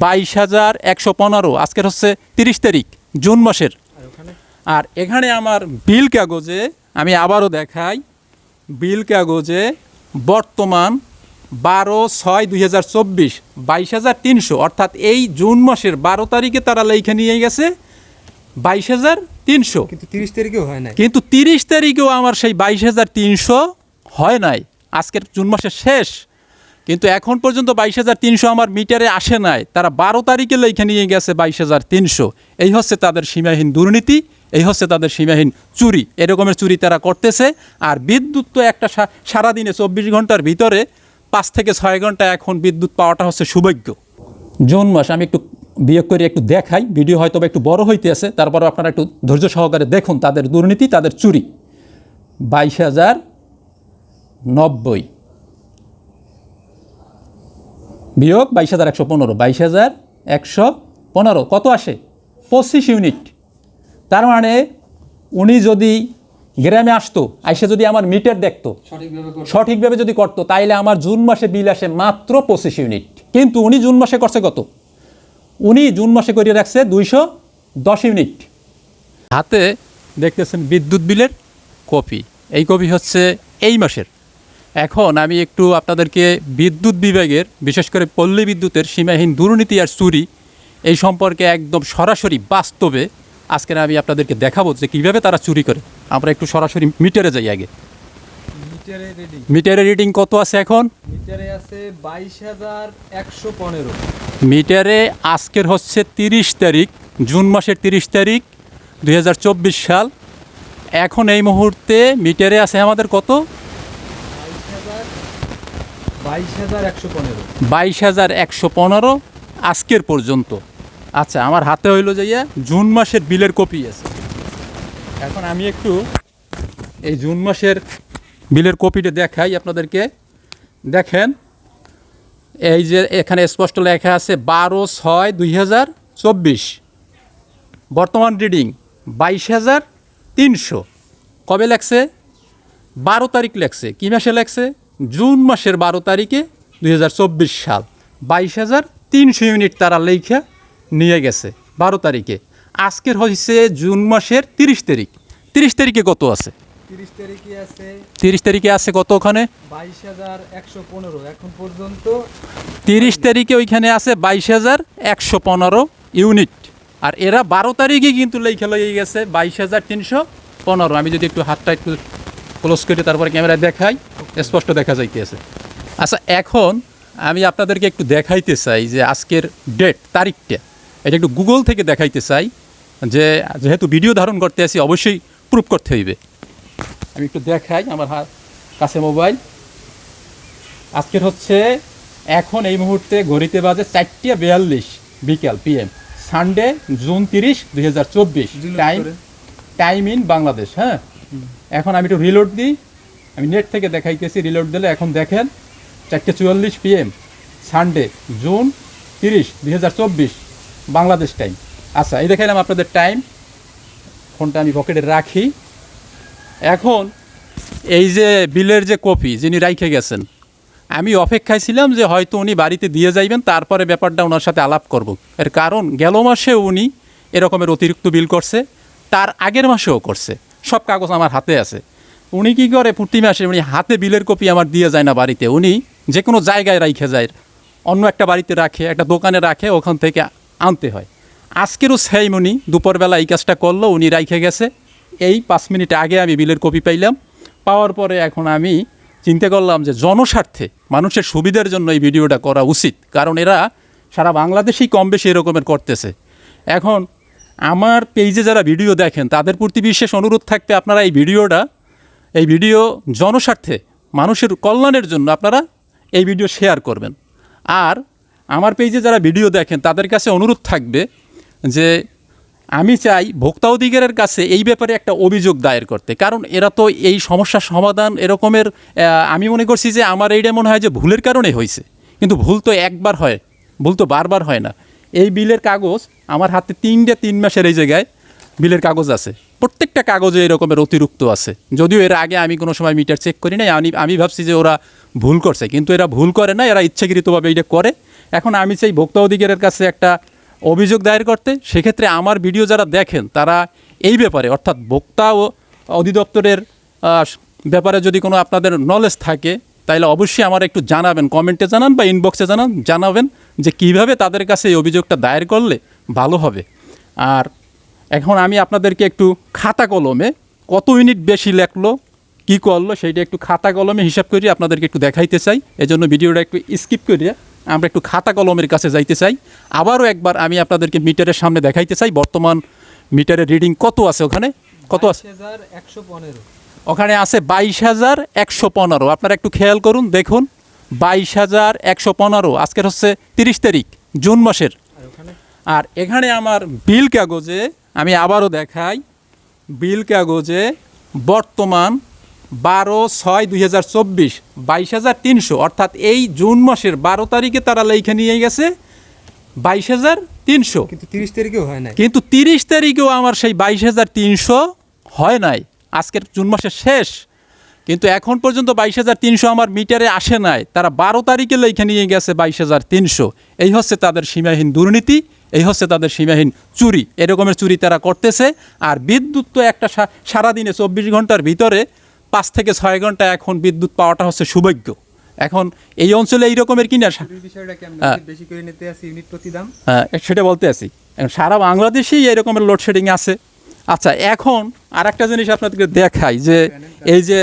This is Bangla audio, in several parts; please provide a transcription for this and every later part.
বাইশ হাজার একশো পনেরো আজকের হচ্ছে তিরিশ তারিখ জুন মাসের। আর এখানে আমার বিল কাগজে আমি আবারও দেখাই বিল কাগজে বর্তমান বারো ছয় দুই হাজার চব্বিশ বাইশ হাজার তিনশো অর্থাৎ এই জুন মাসের বারো তারিখে তারা লেখে নিয়ে গেছে বাইশ হাজার তিনশো। কিন্তু তিরিশ তারিখেও হয় নাই। কিন্তু তিরিশ তারিখেও আমার সেই বাইশ হাজার তিনশো হয় নাই। আজকের জুন মাসের শেষ। কিন্তু এখন পর্যন্ত বাইশ হাজার তিনশো আমার মিটারে আসে নাই। তারা বারো তারিখে লেখে নিয়ে গেছে বাইশ হাজার তিনশো। এই হচ্ছে তাদের সীমাহীন দুর্নীতি, এই হচ্ছে তাদের সীমাহীন চুরি। এরকমের চুরি তারা করতেছে। আর বিদ্যুৎ তো একটা সারাদিনে চব্বিশ ঘণ্টার ভিতরে পাঁচ থেকে ছয় ঘণ্টা এখন বিদ্যুৎ পাওয়াটা হচ্ছে সৌভাগ্য। জুন মাস, আমি একটু বিয়োগ করে একটু দেখাই। ভিডিও হয়তো একটু বড় হইতেছে। তারপরে আপনারা একটু ধৈর্য সহকারে দেখুন তাদের দুর্নীতি, তাদের চুরি। বাইশ হাজার নব্বই। বিয়োগ বাইশ হাজার একশো পনেরো বাইশ হাজার একশো পনেরো। কত আসে? পঁচিশ ইউনিট। তার মানে উনি যদি গ্রামে আসতো আইসে যদি আমার মিটার দেখতো সঠিকভাবে যদি করতো তাইলে আমার জুন মাসে বিল আসে মাত্র পঁচিশ ইউনিট। কিন্তু উনি জুন মাসে করছে কত? উনি জুন মাসে করিয়ে রাখছে দুইশো দশ ইউনিট। হাতে দেখতেছেন বিদ্যুৎ বিলের কপি। এই কপি হচ্ছে এই মাসের। এখন আমি একটু আপনাদেরকে বিদ্যুৎ বিভাগের বিশেষ করে পল্লী বিদ্যুতের সীমাহীন দুর্নীতি আর চুরি এই সম্পর্কে একদম সরাসরি বাস্তবে আজকের আমি আপনাদেরকে দেখাবো যে কীভাবে তারা চুরি করে। আমরা একটু সরাসরি মিটারে যাই আগে। মিটারে রেডি কত আছে এখন? মিটারে আছে বাইশ হাজার একশো পনেরো। মিটারে আজকের হচ্ছে তিরিশ তারিখ জুন মাসের তিরিশ তারিখ দু হাজার চব্বিশ সাল। এখন এই মুহূর্তে মিটারে আছে আমাদের কত? বাইশ হাজার একশো পনেরো। আজকের পর্যন্ত। আচ্ছা আমার হাতে হইল যাইয়া জুন মাসের বিলের কপি আছে। এখন আমি একটু এই জুন মাসের বিলের কপিটা দেখাই আপনাদেরকে। দেখেন, এই যে এখানে স্পষ্ট লেখা আছে বারো ছয় দুই হাজার চব্বিশ। বর্তমান রিডিং বাইশ হাজার তিনশো। কবে লেখছে? বারো তারিখ লেখছে। কী মাসে লেখছে? জুন মাসের বারো তারিখে দুই হাজার চব্বিশ সাল বাইশ হাজার তিনশো ইউনিট তারা লেখা নিয়ে গেছে বারো তারিখে। আজকের হয়েছে জুন মাসের তিরিশ তারিখ। তিরিশ তারিখে কত আছে? তিরিশ তারিখে আছে তিরিশ তারিখে আছে কত ওখানে? বাইশ হাজার একশো পনেরো। এখন পর্যন্ত তিরিশ তারিখে ওইখানে আছে বাইশ হাজার একশো পনেরো ইউনিট। আর এরা বারো তারিখে কিন্তু লেখা লয়ে গেছে বাইশ হাজার তিনশো পনেরো। আমি যদি একটু হাতটা একটু ক্লোজ করে তারপরে ক্যামেরায় দেখাই। স্পষ্ট দেখা যাইতেছে। আচ্ছা এখন আমি আপনাদেরকে একটু দেখাইতে চাই যে আজকের ডেট তারিখটা। এটা একটু গুগল থেকে দেখাইতে চাই যে যেহেতু ভিডিও ধারণ করতে আসি অবশ্যই প্রুফ করতে হইবে। আমি একটু দেখাই আমার হাত কাছে মোবাইল আজকের হচ্ছে এখন এই মুহূর্তে ঘড়িতে বাজে চারটে বিয়াল্লিশ বিকাল পিএম সানডে জুন তিরিশ দুই টাইম টাইম ইন বাংলাদেশ হ্যাঁ? এখন আমি একটু রিলোড দিই। আমি নেট থেকে দেখাইতেছি রিলোড দিলে এখন দেখেন চারটে চুয়াল্লিশ পিএম সানডে জুন তিরিশ, দুই হাজার চব্বিশ, বাংলাদেশ টাইম আচ্ছা এই দেখাইলাম আপনাদের টাইম ফোনটা আমি পকেটে রাখি। এখন এই যে বিলের যে কপি, যিনি রাইখে গেছেন, আমি অপেক্ষায় ছিলাম যে হয়তো উনি বাড়িতে দিয়ে যাইবেন, তারপরে ব্যাপারটা ওনার সাথে আলাপ করব। এর কারণ, গেল মাসে উনি এরকমের অতিরিক্ত বিল করছে, তার আগের মাসেও করছে। সব কাগজ আমার হাতে আছে। উনি কি করে? প্রতি মাসে উনি হাতে বিলের কপি আমার দিয়ে যায় না বাড়িতে। উনি যে কোনো জায়গায় রাইখে যায়। অন্য একটা বাড়িতে রাখে, একটা দোকানে রাখে, ওখান থেকে আনতে হয়। আজকেরও সেম উনি। দুপুরবেলা এই কাজটা করল, উনি রাইখে গেছে। এই পাঁচ মিনিট আগে আমি বিলের কপি পাইলাম। পাওয়ার পরে এখন আমি চিন্তা করলাম যে জনস্বার্থে মানুষের সুবিধার জন্য এই ভিডিওটা করা উচিত। কারণ এরা সারা বাংলাদেশেই কম বেশি এরকমের করতেছে। এখন আমার পেজে যারা ভিডিও দেখেন, তাদের প্রতি বিশেষ অনুরোধ থাকবে, আপনারা এই ভিডিওটা এই ভিডিও জনস্বার্থে, মানুষের কল্যাণের জন্য আপনারা এই ভিডিও শেয়ার করবেন। আর আমার পেজে যারা ভিডিও দেখেন, তাদের কাছে অনুরোধ থাকবে যে আমি চাই ভোক্তা অধিকারের কাছে এই ব্যাপারে একটা অভিযোগ দায়ের করতে। কারণ এরা তো এই সমস্যার সমাধান এরকমের আমি মনে করছি যে আমার এইটা মনে হয় যে ভুলের কারণে হয়েছে। কিন্তু ভুল তো একবার হয়, ভুল তো বারবার হয় না। এই বিলের কাগজ আমার হাতে তিনটে তিন মাসের এই জায়গায় বিলের কাগজ আছে। প্রত্যেকটা কাগজে এরকমের অতিরিক্ত আছে। যদিও এর আগে আমি কোনো সময় মিটার চেক করি নাই, আমি আমি ভাবছি যে ওরা ভুল করছে, কিন্তু এরা ভুল করে না এরা ইচ্ছাকৃতভাবে এটা করে। এখন আমি চাই ভোক্তা অধিকারের কাছে একটা অভিযোগ দায়ের করতে, সেক্ষেত্রে আমার ভিডিও যারা দেখেন, তারা এই ব্যাপারে, অর্থাৎ ভোক্তা ও অধিদপ্তরের ব্যাপারে যদি কোনো আপনাদের নলেজ থাকে তাহলে অবশ্যই আমার একটু জানাবেন, কমেন্টে জানান বা ইনবক্সে জানান, জানাবেন যে কীভাবে তাদের কাছে এই অভিযোগটা দায়ের করলে ভালো হবে। আর এখন আমি আপনাদেরকে একটু খাতা কলমে কত ইউনিট বেশি লেখলো কি করল সেইটা একটু খাতা কলমে হিসাব করি আপনাদেরকে একটু দেখাইতে চাই। এজন্য ভিডিওটা একটু স্কিপ করিয়ে আমরা একটু খাতা কলমের কাছে যাইতে চাই। আবারও একবার আমি আপনাদেরকে মিটারের সামনে দেখাইতে চাই। বর্তমান মিটারের রিডিং কত আছে ওখানে? কত আছে? একশো পনেরো। ওখানে আছে বাইশ হাজার একশো পনেরো। আপনারা একটু খেয়াল করুন দেখুন। বাইশ হাজার একশো পনেরো আজকের হচ্ছে তিরিশ তারিখ জুন মাসের। আর এখানে আমার বিল কাগজে আমি আবারও দেখাই বিল কাগজে বর্তমান বারো ছয় দুই হাজার চব্বিশ বাইশ হাজার তিনশো অর্থাৎ এই জুন মাসের বারো তারিখে তারা লেখে নিয়ে গেছে বাইশ হাজার তিনশো। কিন্তু তিরিশ তারিখেও হয় নাই। কিন্তু তিরিশ তারিখেও আমার সেই বাইশ হাজার তিনশো হয় নাই। আজকের জুন মাসের শেষ কিন্তু এখন পর্যন্ত বাইশ হাজার তিনশো আমার মিটারে আসে নাই। তারা বারো তারিখে লেখে নিয়ে গেছে বাইশ হাজার তিনশো। এই হচ্ছে তাদের সীমাহীন দুর্নীতি এই হচ্ছে তাদের সীমাহীন চুরি। এরকমের চুরি তারা করতেছে। আর বিদ্যুৎ তো একটা সারাদিনে চব্বিশ ঘণ্টার ভিতরে পাঁচ থেকে ছয় ঘণ্টা এখন বিদ্যুৎ পাওয়াটা হচ্ছে সৌভাগ্য। এখন এই অঞ্চলে এই রকমের কিনা হ্যাঁ। হ্যাঁ, সেটা বলতে আছি এখন সারা বাংলাদেশেই এই রকমের লোডশেডিং আছে। আচ্ছা এখন আর একটা জিনিস আপনাদেরকে দেখাই যে এই যে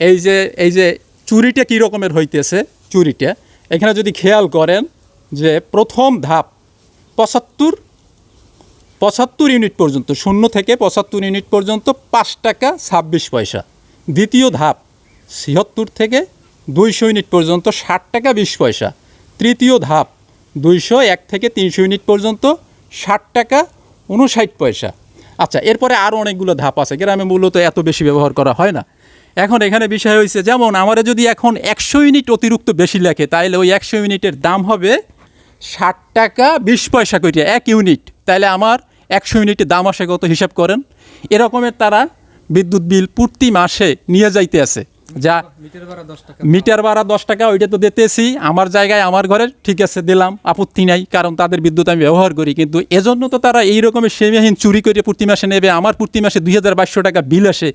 এই যে এই যে চুরিটা কী রকমের হইতেছে? চুরিটা। এখানে যদি খেয়াল করেন যে প্রথম ধাপ পঁচাত্তর পঁচাত্তর ইউনিট পর্যন্ত, শূন্য থেকে পঁচাত্তর ইউনিট পর্যন্ত পাঁচ টাকা ছাব্বিশ পয়সা। দ্বিতীয় ধাপ ছিয়াত্তর থেকে দুইশো ইউনিট পর্যন্ত ষাট টাকা বিশ পয়সা। তৃতীয় ধাপ দুইশো এক থেকে তিনশো ইউনিট পর্যন্ত ষাট টাকা উনষাট পয়সা। আচ্ছা এরপরে আরও অনেকগুলো ধাপ আছে, গ্রামে মূলত এত বেশি ব্যবহার করা হয় না। এখন এখানে বিষয় হয়েছে যেমন আমারে যদি এখন একশো ইউনিট অতিরিক্ত বেশি লেখে তাহলে ওই একশো ইউনিটের দাম হবে ষাট টাকা বিশ পয়সা করে এক ইউনিট। তাহলে আমার একশো ইউনিটের দাম আসে কত হিসাব করেন? এরকমের তারা বিদ্যুৎ বিল প্রতি মাসে নিয়ে যাইতে আছে। যা মিটার ভাড়া দশ টাকা। মিটার ভাড়া দশ টাকা ওইটা তো দিতেছি। আমার জায়গায় আমার ঘরে ঠিক আছে দিলাম আপত্তি নাই কারণ তাদের বিদ্যুৎ আমি ব্যবহার করি। কিন্তু এজন্য তো তারা এই রকমের সেমিহীন চুরি করে প্রতি মাসে নেবে। আমার প্রতি মাসে দুই টাকা বিল আসে।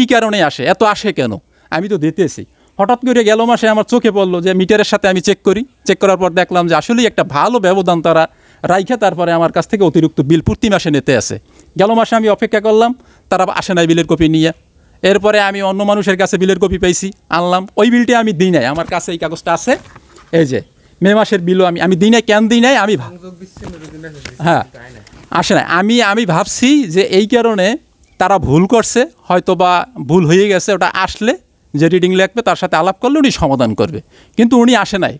কী কারণে আসে? এত আসে কেন? আমি তো দিতেছি। হঠাৎ করে গেল মাসে আমার চোখে পড়ল যে মিটারের সাথে আমি চেক করি। চেক করার পর দেখলাম যে আসলেই একটা ভালো ব্যবধান তারা রাইখে তারপরে আমার কাছ থেকে অতিরিক্ত বিল প্রতি মাসে নিতে আসে গেল মাসে আমি অপেক্ষা করলাম তারা আসে নাই বিলের কপি নিয়ে। এরপরে আমি অন্য মানুষের কাছে বিলের কপি পাইছি আনলাম। ওই বিলটি আমি দিই নাই আমার কাছে এই কাগজটা আছে। এই যে মে মাসের বিলও আমি আমি দিই নাই কেন দিই নাই? আমি হ্যাঁ আসে না আমি আমি ভাবছি যে এই কারণে তারা ভুল করছে হয়তো বা ভুল হয়ে গেছে, ওটা আসলে যে রিডিং লিখবে তার সাথে আলাপ করলে উনি সমাধান করবে। কিন্তু উনি আসে নাই।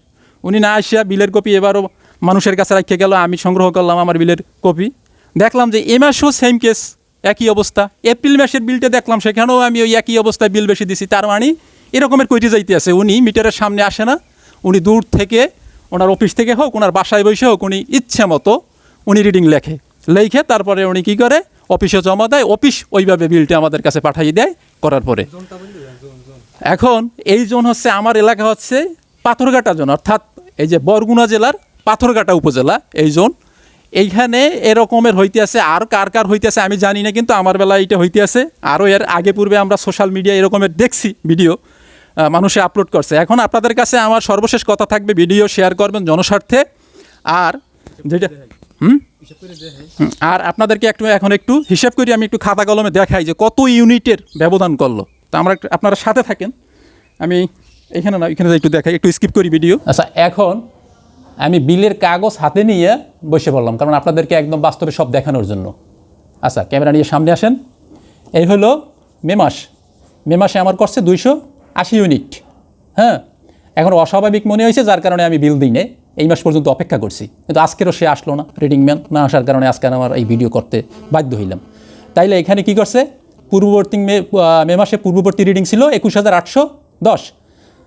উনি না আসিয়া বিলের কপি এবারও মানুষের কাছে রাখতে গেল, আমি সংগ্রহ করলাম আমার বিলের কপি। দেখলাম যে এ মাসও সেম কেস একই অবস্থা। এপ্রিল মাসের বিলটা দেখলাম, সেখানেও আমি ওই একই অবস্থায় বিল বেশি দিছি। তার মানে এরকমের কইটি যাইতে আছে। উনি মিটারের সামনে আসে না। উনি দূর থেকে, ওনার অফিস থেকে হোক, ওনার বাসায় বসে হোক, উনি ইচ্ছে মতো উনি রিডিং লেখে। লেখে, তারপরে উনি কী করে? অফিসে জমা দেয়, অফিস ওইভাবে বিলটা আমাদের কাছে পাঠিয়ে দেয়, করার পরে। এখন এই জোন হচ্ছে, আমার এলাকা হচ্ছে পাথরঘাটা জোন, অর্থাৎ এই যে বরগুনা জেলার পাথরঘাটা উপজেলা, এই জোন। এইখানে এরকমের হইতে আছে আর কার কার হইতে আছে আমি জানি না, কিন্তু আমার বেলায় এটা হইতে আছে আরও এর আগে পূর্বে আমরা সোশ্যাল মিডিয়া এরকমের দেখছি ভিডিও মানুষে আপলোড করছে। এখন আপনাদের কাছে আমার সর্বশেষ কথা থাকবে, ভিডিও শেয়ার করবেন জনস্বার্থে। আর যেটা হুম? আর আপনাদেরকে একটু, এখন একটু হিসাব করি, আমি একটু খাতা কলমে দেখাই যে কত ইউনিটের ব্যবধান করল। তো আমরা আপনারা সাথে থাকেন। আমি এখানে না, এখানে একটু দেখাই, একটু স্কিপ করি ভিডিও আচ্ছা এখন আমি বিলের কাগজ হাতে নিয়ে বসে পড়লাম, কারণ আপনাদেরকে একদম বাস্তবে সব দেখানোর জন্য। আচ্ছা ক্যামেরা নিয়ে সামনে আসেন। এই হলো মে মাস মে মাসে আমার করছে দুইশো আশি ইউনিট। হ্যাঁ এখন অস্বাভাবিক মনে হয়েছে, যার কারণে আমি বিল দিই এই মাস পর্যন্ত অপেক্ষা করছি। কিন্তু আজকেরও সে আসলো না রিডিং ম্যান না আসার কারণে আজকে আমার এই ভিডিও করতে বাধ্য হইলাম। তাইলে এখানে কি করছে? পূর্ববর্তী মে মে মাসে পূর্ববর্তী রিডিং ছিল একুশ হাজার আটশো দশ।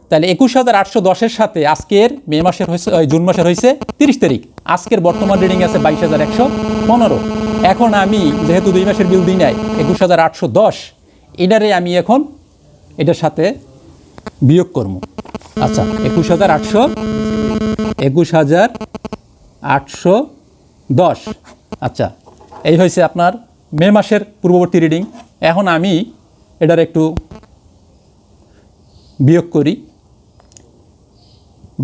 তাহলে একুশ হাজার আটশো দশের সাথে আজকের মে মাসের হয়েছে জুন মাসের হয়েছে তিরিশ তারিখ। আজকের বর্তমান রিডিং আছে বাইশ হাজার একশো পনেরো। এখন আমি যেহেতু দুই মাসের বিল দিই নাই, একুশ হাজার আটশো দশ, এটারে আমি এখন এটার সাথে বিয়োগ কর্ম আচ্ছা একুশ হাজার আটশো, একুশ হাজার আটশো দশ। আচ্ছা এই হয়েছে আপনার মে মাসের পূর্ববর্তী রিডিং। এখন আমি এটার একটু বিয়োগ করি।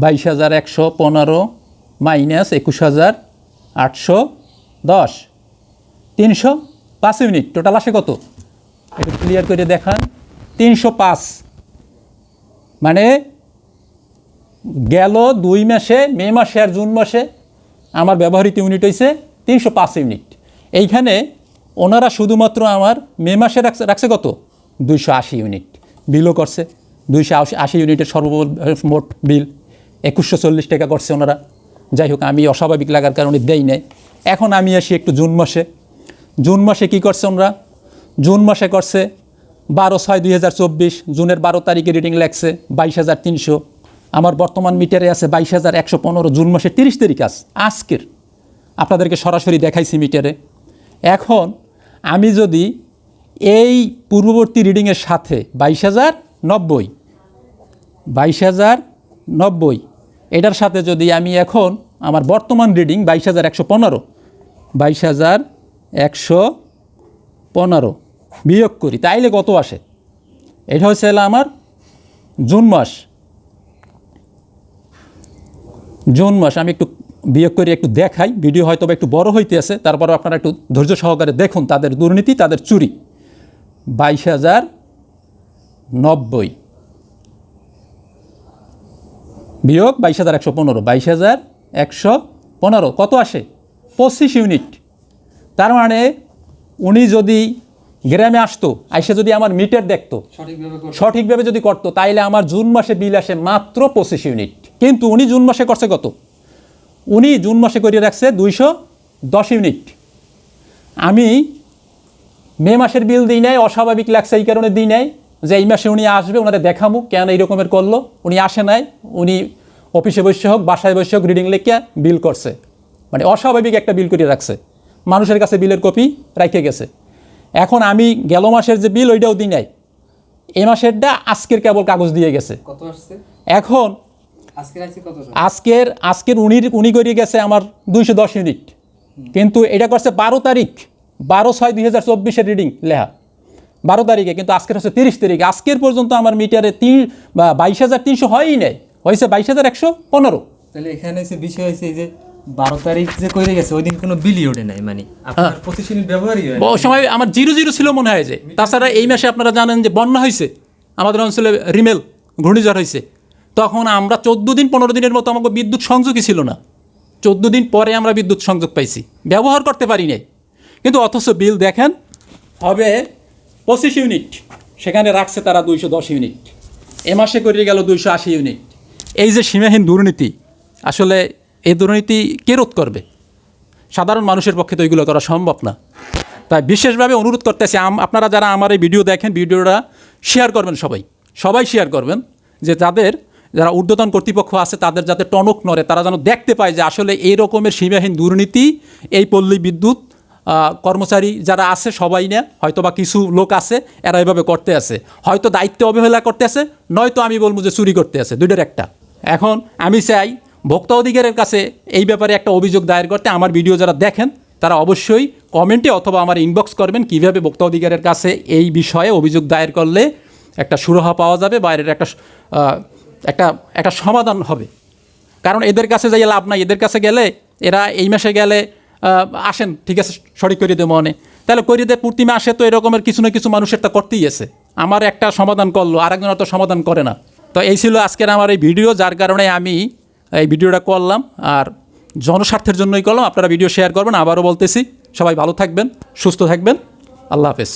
বাইশ হাজার একশো পনেরো মাইনাস একুশ হাজার আটশো দশ। তিনশো পাঁচ ইউনিট টোটাল আসে কত? একটু ক্লিয়ার করে দেখান। তিনশো পাঁচ। মানে গেল দুই মাসে, মে মাসে আর জুন মাসে আমার ব্যবহৃত ইউনিট হয়েছে তিনশো পাঁচ ইউনিট এইখানে ওনারা শুধুমাত্র আমার মে মাসে রাখছে রাখছে কত? দুইশো আশি ইউনিট বিলও করছে। দুইশো আশি আশি ইউনিটের সর্বমোট বিল একুশশো চল্লিশ টাকা করছে ওনারা। যাই হোক, আমি অস্বাভাবিক লাগার কারণে দেই নাই। এখন আমি আসি একটু জুন মাসে। জুন মাসে কি করছে ওনারা? জুন মাসে করছে বারো ছয় দুই জুনের বারো তারিখে রিডিং লাগছে বাইশ হাজার তিনশো। আমার বর্তমান মিটারে আছে বাইশ হাজার একশো পনেরো, জুন মাসের তিরিশ তারিখ আস আজকের। আপনাদেরকে সরাসরি দেখাইছি মিটারে। এখন আমি যদি এই পূর্ববর্তী রিডিংয়ের সাথে বাইশ হাজার নব্বই, বাইশ হাজার নব্বই, এটার সাথে যদি আমি এখন আমার বর্তমান রিডিং বাইশ হাজার একশো পনেরো, বাইশ হাজার একশো পনেরো বিয়োগ করি, তাইলে কত আসে? এটা হচ্ছে আমার জুন মাস। জুন মাস আমি একটু বিয়োগ করে, একটু দেখাই। ভিডিও হয়তো একটু বড় হইতে আছে তারপরে আপনারা একটু ধৈর্য সহকারে দেখুন তাদের দুর্নীতি, তাদের চুরি। বাইশ হাজার নব্বই। বিয়োগ বাইশ হাজার একশো পনেরো। বাইশ হাজার একশো পনেরো। কত আসে? পঁচিশ ইউনিট। তার মানে উনি যদি গ্রামে আসতো আইসে যদি আমার মিটার দেখতো সঠিকভাবে যদি করতো তাইলে আমার জুন মাসে বিল আসে মাত্র পঁচিশ ইউনিট। কিন্তু উনি জুন মাসে করছে কত? উনি জুন মাসে করিয়ে রাখছে দুইশো দশ ইউনিট। আমি মে মাসের বিল দিই নাই অস্বাভাবিক লাগছে এই কারণে দিই নাই যে এই মাসে উনি আসবে ওনারা দেখামু কেন এই রকমের করল। উনি আসে নাই উনি অফিসে বসে হোক বাসায় বসে হোক রিডিং লেখে বিল করছে। মানে অস্বাভাবিক একটা বিল করিয়ে রাখছে। মানুষের কাছে বিলের কপি রেখে গেছে। এখন আমি গেল মাসের যে বিল ওইটাও দিই নাই। এ মাসেরটা আজকের কেবল কাগজ দিয়ে গেছে। এখন আজকের আজকের উনি উনি করিয়ে গেছে আমার দুইশো দশ ইউনিট। কিন্তু এটা করছে বারো তারিখ বারো ছয় দুই হাজার চব্বিশের রিডিং লেহা বারো তারিখে কিন্তু আজকের হচ্ছে তিরিশ তারিখ। আজকের পর্যন্ত আমার মিটারে তিন বা বাইশ হাজার তিনশো হয়ই নেই হয়েছে বাইশ হাজার একশো পনেরো। তাহলে এখানে বিষয় হয়েছে যে বারো তারিখ যে করে গেছে ওই দিন কোনো বিলই ওঠে নাই মানে আপনার পঁচিশ ব্যবহারই হয়। ওই সময় আমার জিরো জিরো ছিল মনে হয় যে। তাছাড়া এই মাসে আপনারা জানেন যে বন্যা হয়েছে। আমাদের অঞ্চলে রিমেল ঘূর্ণিঝড় হয়েছে। তখন আমরা চোদ্দ দিন পনেরো দিনের মতো আমাকে বিদ্যুৎ সংযোগই ছিল না। চোদ্দ দিন পরে আমরা বিদ্যুৎ সংযোগ পাইছি। ব্যবহার করতে পারি নাই। কিন্তু অথচ বিল দেখেন হবে পঁচিশ ইউনিট। সেখানে রাখছে তারা দুইশো দশ ইউনিট। এ মাসে করে গেল দুইশো আশি ইউনিট। এই যে সীমাহীন দুর্নীতি আসলে এই দুর্নীতি কে রোধ করবে? সাধারণ মানুষের পক্ষে তো এগুলো করা সম্ভব না। তাই বিশেষভাবে অনুরোধ করতেছি আপনারা যারা আমার এই ভিডিও দেখেন, ভিডিওটা শেয়ার করবেন সবাই। সবাই শেয়ার করবেন যে তাদের যারা ঊর্ধ্বতন কর্তৃপক্ষ আছে, তাদের যাতে টনক নড়ে, তারা যেন দেখতে পায় যে আসলে এই রকমের সীমাহীন দুর্নীতি, এই পল্লী বিদ্যুৎ কর্মচারী যারা আছে সবাই না হয়তো বা কিছু লোক আছে, এরা এভাবে করতে আছে। হয়তো দায়িত্ব অবহেলা করতে আছে, নয়তো আমি বলব যে চুরি করতে আছে, দুইটার একটা। এখন আমি চাই ভোক্তা অধিকারের কাছে এই ব্যাপারে একটা অভিযোগ দায়ের করতে আমার ভিডিও যারা দেখেন, তারা অবশ্যই কমেন্টে অথবা আমার ইনবক্স করবেন কীভাবে ভোক্তা অধিকারের কাছে এই বিষয়ে অভিযোগ দায়ের করলে একটা সুরাহা পাওয়া যাবে বাইরের একটা একটা একটা সমাধান হবে। কারণ এদের কাছে যাই লাভ নাই, এদের কাছে গেলে এরা এই মাসে গেলে আসেন, ঠিক আছে, সঠিক করে দে মনে। তাহলে করিয়ে দে প্রতি মাসে তো এরকমের কিছু না কিছু মানুষের তা করতেই আছে। আমার একটা সমাধান করল আরেকজন তো সমাধান করে না। তো এই ছিল আজকের আমার এই ভিডিও, যার কারণে আমি এই ভিডিওটা করলাম আর জনস্বার্থের জন্যই করলাম। আপনারা ভিডিও শেয়ার করবেন। আবারও বলতেছি, সবাই ভালো থাকবেন, সুস্থ থাকবেন। আল্লাহ হাফেজ।